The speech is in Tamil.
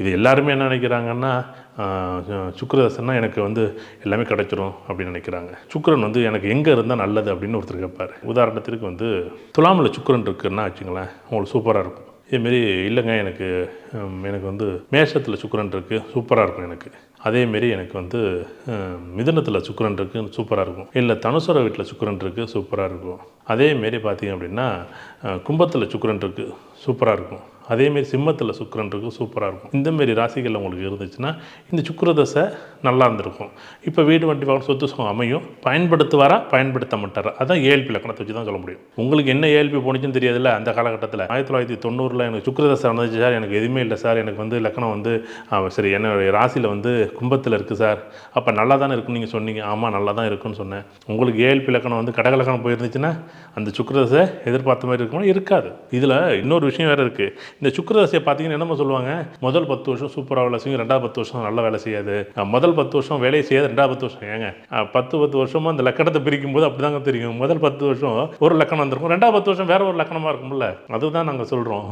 இது எல்லாருமே என்ன நினைக்கிறாங்கன்னா ஆஹ், எனக்கு வந்து எல்லாமே கிடைச்சிரும் அப்படின்னு நினைக்கிறாங்க. சுக்கரன் வந்து எனக்கு எங்கே இருந்தால் நல்லது அப்படின்னு ஒருத்தர் கேட்பார் உதாரணத்திற்கு வந்து துலாமில் சுக்கரன் இருக்குன்னா வச்சுங்களேன் உங்களுக்கு சூப்பராக இருக்கும். இதேமாரி இல்லைங்க எனக்கு எனக்கு வந்து மேஷத்தில் சுக்கரன் இருக்குது சூப்பராக இருக்கும் எனக்கு. அதேமாரி எனக்கு வந்து மிதனத்தில் சுக்கரன் இருக்குது சூப்பராக இருக்கும். இல்லை தனுசுர வீட்டில் சுக்கரன் இருக்குது சூப்பராக இருக்கும். அதேமாரி பார்த்தீங்க அப்படின்னா கும்பத்தில் சுக்கரன் இருக்குது சூப்பராக இருக்கும். அதேமாரி சிம்மத்தில் சுக்கரன் இருக்கும் சூப்பராக இருக்கும். இந்தமாரி ராசிகள் உங்களுக்கு இருந்துச்சுன்னா இந்த சுக்கிரதசை நல்லா இருந்திருக்கும். இப்போ வீடு வண்டி வாங்க சொத்து சுகம் அமையும். பயன்படுத்துவாரா பயன்படுத்த மாட்டாரா? அதான் ஏழ்பி லக்கணத்தை வச்சு தான் சொல்ல முடியும். உங்களுக்கு என்ன ஏழ்பி போனிச்சுன்னு தெரியாதுல்ல அந்த காலகட்டத்தில். ஆயிரத்தி தொள்ளாயிரத்தி தொண்ணூறில் எனக்கு சுக்கிரதசை நடந்துச்சு சார். எனக்கு எதுவுமே இல்லை சார். எனக்கு வந்து லக்கணம் வந்து சரி என்னுடைய ராசியில் வந்து கும்பத்தில் இருக்குது சார். அப்போ நல்லா தானே இருக்குன்னு நீங்கள் சொன்னீங்க. ஆமாம் நல்லா தான் இருக்குன்னு சொன்னேன். உங்களுக்கு ஏழ்பி லக்கணம் வந்து கடகலக்கணம் போயிருந்துச்சுன்னா அந்த சுக்கரதசை எதிர்பார்த்த மாதிரி இருக்குமா இருக்காது. இதில் இன்னொரு விஷயம் வேறு இருக்குது இந்த சுக்கரதசையை பார்த்தீங்கன்னா என்னமோ சொல்லுவாங்க? முதல் பத்து வருஷம் சூப்பராக வேலை செய்யும் ரெண்டாவது பத்து வருஷம் நல்லா வேலை செய்யாது. முதல் பத்து வருஷம் வேலையை செய்யாது ரெண்டாவது பத்து வருஷம் ஏங்க. பத்து பத்து வருஷமாக அந்த லக்கணத்தை பிரிக்கும் போது அப்படிதாங்க தெரியும். முதல் பத்து வருஷம் ஒரு லக்கணம் வந்திருக்கும் ரெண்டாவது பத்து வருஷம் வேற ஒரு லக்கணமாக இருக்கும்ல. அதுதான் நாங்கள் சொல்கிறோம்